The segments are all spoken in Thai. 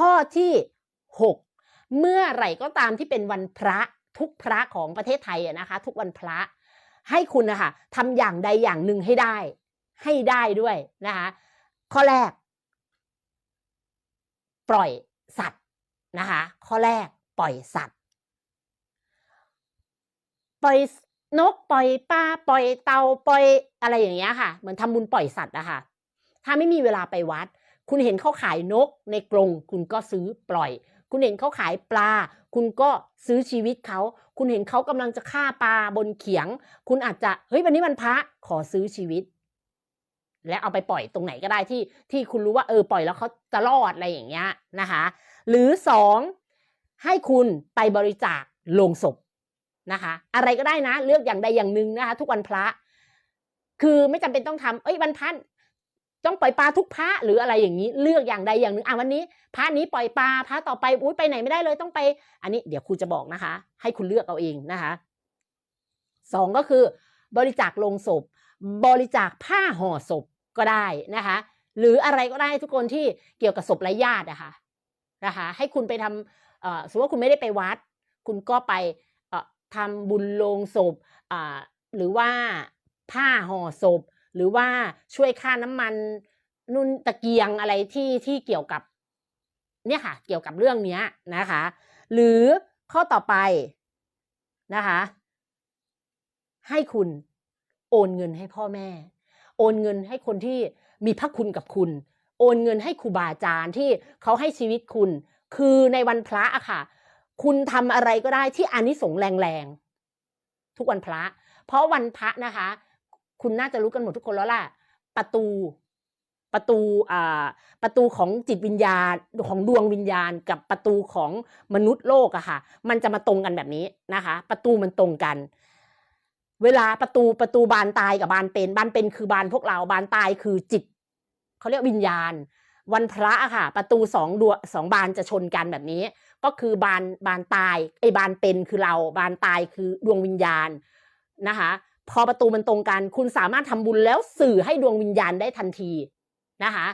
ข้อที่หกเมื่อไหร่ก็ตามที่เป็นวันพระทุกพระของประเทศไทยอะนะคะ ทุกวันพระ ให้คุณนะคะทำอย่างใดอย่างหนึ่งให้ได้ ให้ได้ด้วยนะคะข้อแรก ปล่อยสัตว์นะคะข้อแรกปล่อยสัตว์ ปล่อยนกปล่อยปลาปล่อยเตาปล่อยอะไรอย่างเงี้ยค่ะ เหมือนทำบุญปล่อยสัตว์อะค่ะ ถ้าไม่มีเวลาไปวัด คุณเห็นเขาขายนกในกรงคุณก็ซื้อปล่อย คุณเห็นเขาขายปลา คุณก็ซื้อชีวิตเขา คุณเห็นเขากำลังจะฆ่าปลาบนเขียง คุณอาจจะเฮ้ยวันนี้วันพระขอซื้อชีวิต และเอาไปปล่อยตรงไหนก็ได้ที่ที่คุณรู้ว่าเออปล่อยแล้วเขาจะรอดอะไรอย่างเงี้ยนะคะ หรือสองให้คุณไปบริจาคโลงศพนะคะ อะไรก็ได้นะ เลือกอย่างใดอย่างหนึ่งนะคะ ทุกวันพระ คือไม่จำเป็นต้องทำเอ้ยวันพระ ต้องปล่อยปลาทุกพระหรืออะไรอย่างนี้เลือกอย่างใดอย่างหนึ่งอะวันนี้พระนี้ปล่อยปลาพระต่อไปอุ้ยไปไหนไม่ได้เลยต้องไป อันนี้เดี๋ยวครูจะบอกนะคะ ให้คุณเลือกเอาเองนะคะสองก็คือบริจาคลงศพ บริจาคผ้าห่อศพก็ได้นะคะ หรืออะไรก็ได้ทุกคนที่เกี่ยวกับศพไร้ญาติอะค่ะนะคะ ให้คุณไปทำเอ่อสมมติว่าคุณไม่ได้ไปวัด คุณก็ไปเอ่อทำบุญลงศพอ่าหรือว่าผ้าห่อศพ หรือว่าช่วยค่าน้ำมันนุ่นตะเกียงอะไรที่ที่เกี่ยวกับเนี่ยค่ะ เกี่ยวกับเรื่องเนี้ยนะคะ หรือข้อต่อไปนะคะ ให้คุณโอนเงินให้พ่อแม่ โอนเงินให้คนที่มีพระคุณกับคุณ โอนเงินให้ครูบาอาจารย์ที่เขาให้ชีวิตคุณ คือในวันพระอะค่ะ คุณทำอะไรก็ได้ที่อานิสงส์แรงๆทุกวันพระ เพราะวันพระนะคะ คุณน่าจะรู้กันหมดทุกคนแล้วล่ะ ประตูประตูอ่าประตูของจิตวิญญาณของดวงวิญญาณ กับประตูของมนุษย์โลกอะค่ะ มันจะมาตรงกันแบบนี้นะคะ ประตูมันตรงกัน เวลาประตูประตูบานตายกับบานเป็น บานเป็นคือบานพวกเราบานตายคือจิตเขาเรียกวิญญาณ วันพระอะค่ะ ประตูสองดวงสองบานจะชนกันแบบนี้ ก็คือบานบานตายไอ้บานเป็นคือเรา บานตายคือดวงวิญญาณนะคะ พอประตูมันตรงกัน คุณสามารถทำบุญแล้วสื่อให้ดวงวิญญาณได้ทันทีนะคะ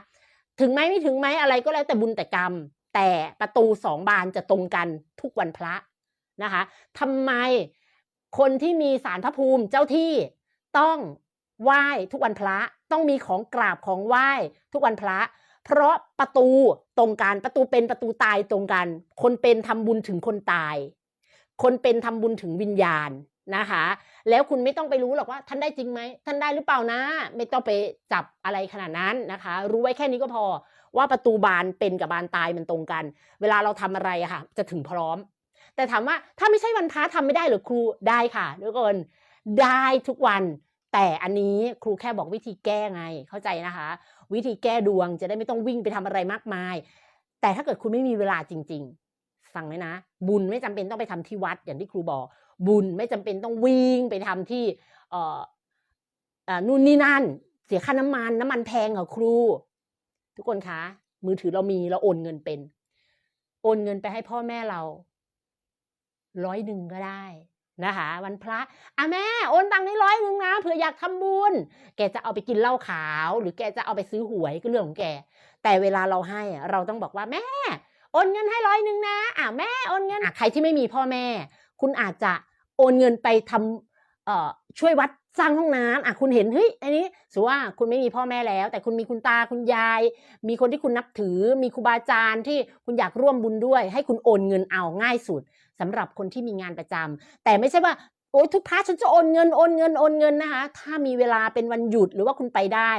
ถึงไหมไม่ถึงไหมอะไรก็แล้วแต่บุญแต่กรรม แต่ประตูสองบานจะตรงกันทุกวันพระนะคะทำไมคนที่มีสารพระภูมิเจ้าที่ต้องไหว้ทุกวันพระต้องมีของกราบของไหว้ทุกวันพระ เพราะประตูตรงกันประตูเป็นประตูตายตรงกัน คนเป็นทำบุญถึงคนตาย คนเป็นทำบุญถึงวิญญาณนะคะ แล้วคุณไม่ต้องไปรู้หรอกว่าท่านได้จริงไหมท่านได้หรือเปล่านะ ไม่ต้องไปจับอะไรขนาดนั้นนะคะ รู้ไว้แค่นี้ก็พอ ว่าประตูบานเป็นกับบานตายมันตรงกัน เวลาเราทำอะไรอะค่ะ จะถึงพร้อม แต่ถามว่าถ้าไม่ใช่วันพระทำไม่ได้หรือครูได้ค่ะทุกคนได้ทุกวัน แต่อันนี้ครูแค่บอกวิธีแก้ไงเข้าใจนะคะ วิธีแก้ดวงจะได้ไม่ต้องวิ่งไปทำอะไรมากมาย แต่ถ้าเกิดคุณไม่มีเวลาจริง ๆ ฟังไว้นะ บุญไม่จำเป็นต้องไปทำที่วัด อย่างที่ครูบอก บุญไม่จำเป็นต้องวิ่งไปทำที่เอ่อนู่นนี่นั่น เสียค่าน้ำมันน้ำมันแพงเหรอครู ทุกคนคะ มือถือเรามีเราโอนเงินเป็น โอนเงินไปให้พ่อแม่เราร้อยหนึ่งก็ได้นะคะวันพระอะแม่โอนตังค์ให้ร้อยหนึ่งนะเผื่ออยากทำบุญ แกจะเอาไปกินเหล้าขาว หรือแกจะเอาไปซื้อหวยก็เรื่องของแก แต่เวลาเราให้เราต้องบอกว่าแม่ โอนเงินให้ร้อยหนึ่งนะ อะแม่โอนเงินอะใครที่ไม่มีพ่อแม่ คุณอาจจะโอนเงินไปทำเอ่อช่วยวัดสร้างห้องน้ำอะคุณเห็นเฮ้ยอันนี้สมมติว่าคุณไม่มีพ่อแม่แล้ว แต่คุณมีคุณตาคุณยาย มีคนที่คุณนับถือ มีครูบาอาจารย์ที่คุณอยากร่วมบุญด้วย ให้คุณโอนเงินเอาง่ายสุดสำหรับคนที่มีงานประจำแต่ไม่ใช่ว่าโอ๊ยทุกพาร์ทฉันจะโอนเงินโอนเงินโอนเงินนะคะถ้ามีเวลาเป็นวันหยุดหรือว่าคุณไปได้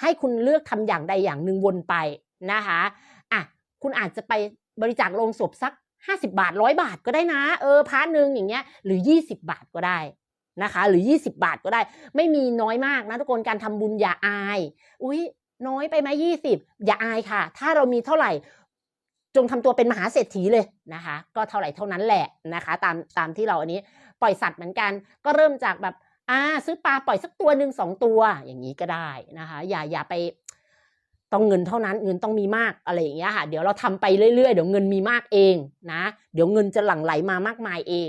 ให้คุณเลือกทำอย่างใดอย่างหนึ่งวนไปนะคะอะ คุณอาจจะไปบริจาคโลงศพสัก 50 บาทร้อยบาทก็ได้นะ เออพาร์ทหนึ่งอย่างเงี้ยหรือ 20 บาทก็ได้นะคะ หรือ 20 บาทก็ได้ ไม่มีน้อยมากนะทุกคนการทำบุญอย่าอาย อุ้ยน้อยไปไหมยี่สิบอย่าอายค่ะ ถ้าเรามีเท่าไหร่ จงทำตัวเป็นมหาเศรษฐีเลยนะคะ ก็เท่าไหร่เท่านั้นแหละนะคะ ตามตามที่เราอันนี้ปล่อยสัตว์เหมือนกัน ก็เริ่มจากแบบอ่าซื้อปลาปล่อยสักตัวหนึ่งสองตัวอย่างนี้ก็ได้นะคะ อย่าอย่าไป ต้องเงินเท่านั้นเงินต้องมีมากอะไรอย่างเงี้ยค่ะ เดี๋ยวเราทำไปเรื่อยๆเดี๋ยวเงินมีมากเองนะ เดี๋ยวเงินจะหลั่งไหลมามากมายเอง